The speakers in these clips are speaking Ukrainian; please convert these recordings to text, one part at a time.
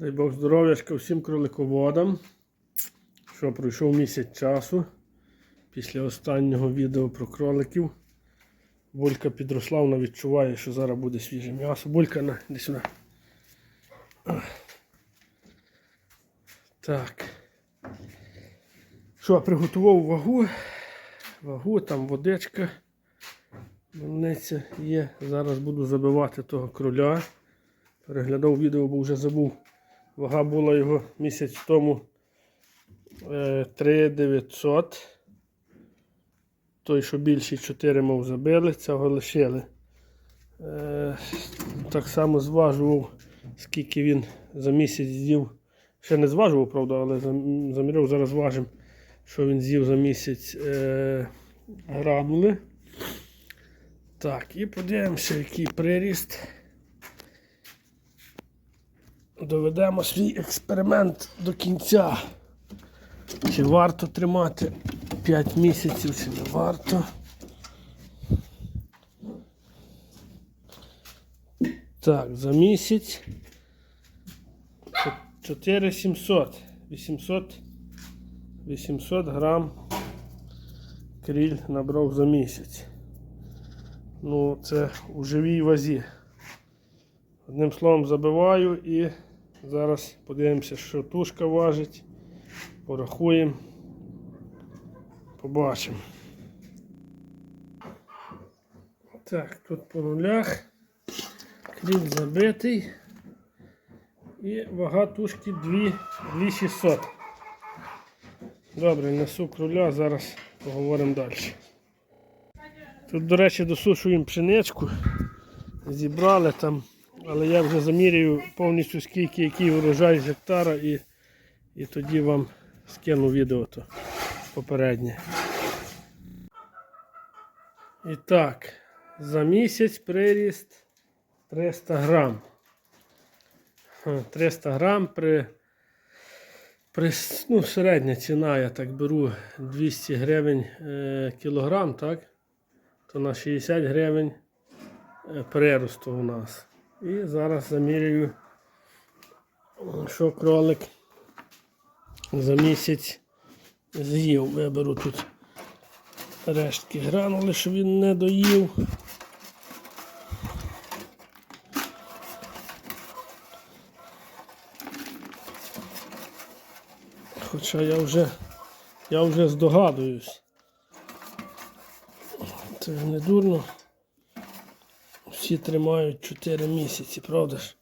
Дай Бог здоров'ячка всім кролиководам. Що пройшов місяць часу після останнього відео про кроликів. Булька підросла, вона відчуває, що зараз буде свіже м'ясо. Булька на, іди сюди. Так. Що, приготував вагу. Вагу, там водичка. Мельниця є. Зараз буду забивати того кроля. Переглядав відео, бо вже забув. Вага була його місяць тому е, 3900. Той, що більший 4 мов забили, цього лишили. Е, так само зважував, скільки він за місяць з'їв. Ще не зважував, правда, але зам- заміряв, зараз важимо, що він з'їв за місяць е, гранули. Так, і подивимося, який приріст. Доведемо свій експеримент до кінця. Чи варто тримати 5 місяців, чи не варто. Так, за місяць 4700. 800 800 грам кріль набрав за місяць. Ну, це у живій вазі. Одним словом забиваю і зараз подивимося, що тушка важить. Порахуємо. Побачимо. Так, тут по нулях. Крім забитий. І вага тушки 2 2600. Добре, несу круля, зараз поговоримо далі. Тут, до речі, досушуємо пшеничку. Зібрали там, але я вже замірюю повністю скільки який урожай з гектара і, і тоді вам скину відео то попереднє. І так, за місяць приріст 300 грам. 300 грам при, при ну, середня ціна, я так беру 200 гривень е, кілограм, так? То на 60 гривень е, приросту у нас. І зараз замірюю, що кролик за місяць з'їв. Виберу тут рештки гранули, що він не доїв. Хоча я вже, я вже здогадуюсь. Це ж не дурно. Всі тримають 4 місяці, правда ж?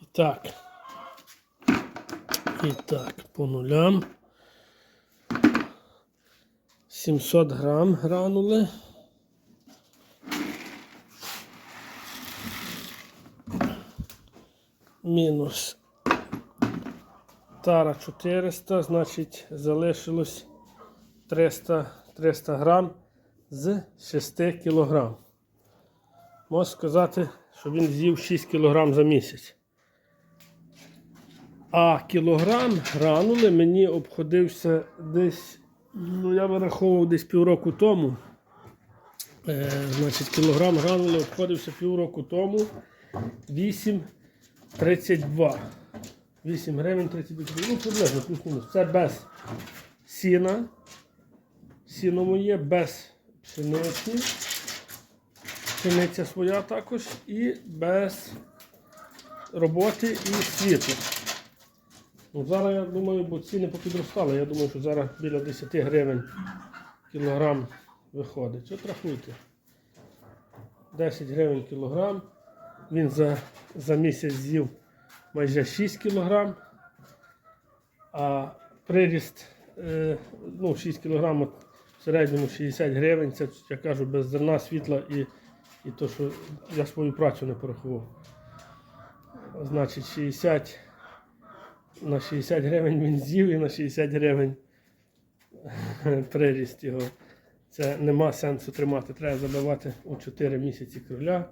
І так. І так, по нулям. 700 грам гранули. Мінус тара 400, значить залишилось 300, 300 грам з 6 кілограм. Можу сказати, що він з'їв 6 кілограм за місяць. А кілограм гранули мені обходився десь, ну я вираховував десь півроку тому. Е, значить, кілограм гранули обходився півроку тому 8,32. 8 гривень 32 Ну, приблизно, плюс-мінус. Це без сіна. Сіно моє, без пшениці. Пшениця своя також. І без роботи і світла. Ну, зараз я думаю, бо ціни попідростали. Я думаю, що зараз біля 10 гривень кілограм виходить. От рахуйте. 10 гривень кілограм. Він за, за місяць з'їв майже 6 кілограм. А приріст е, ну, 6 кілограм в середньому 60 гривень. Це я кажу без зерна, світла і, і то, що я свою працю не порахував. Значить 60 на 60 гривень він з'їв і на 60 гривень приріст його. Це нема сенсу тримати. Треба забивати у 4 місяці кроля.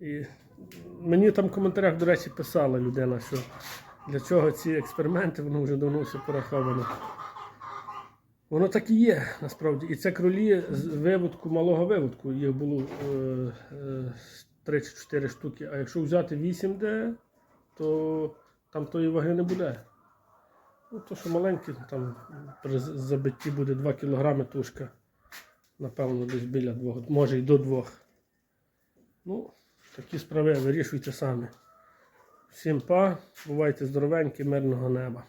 І мені там в коментарях, до речі, писала людина, що для чого ці експерименти, воно вже давно все пораховано. Воно так і є, насправді. І це кролі з виводку, малого виводку. Їх було е, е, 3-4 штуки. А якщо взяти 8D, то там тої ваги не буде. Ну, то, що маленькі, там при забитті буде 2 кг тушка. Напевно, десь біля 2, може й до 2. Ну, такі справи вирішуйте самі. Всім па, бувайте здоровенькі, мирного неба.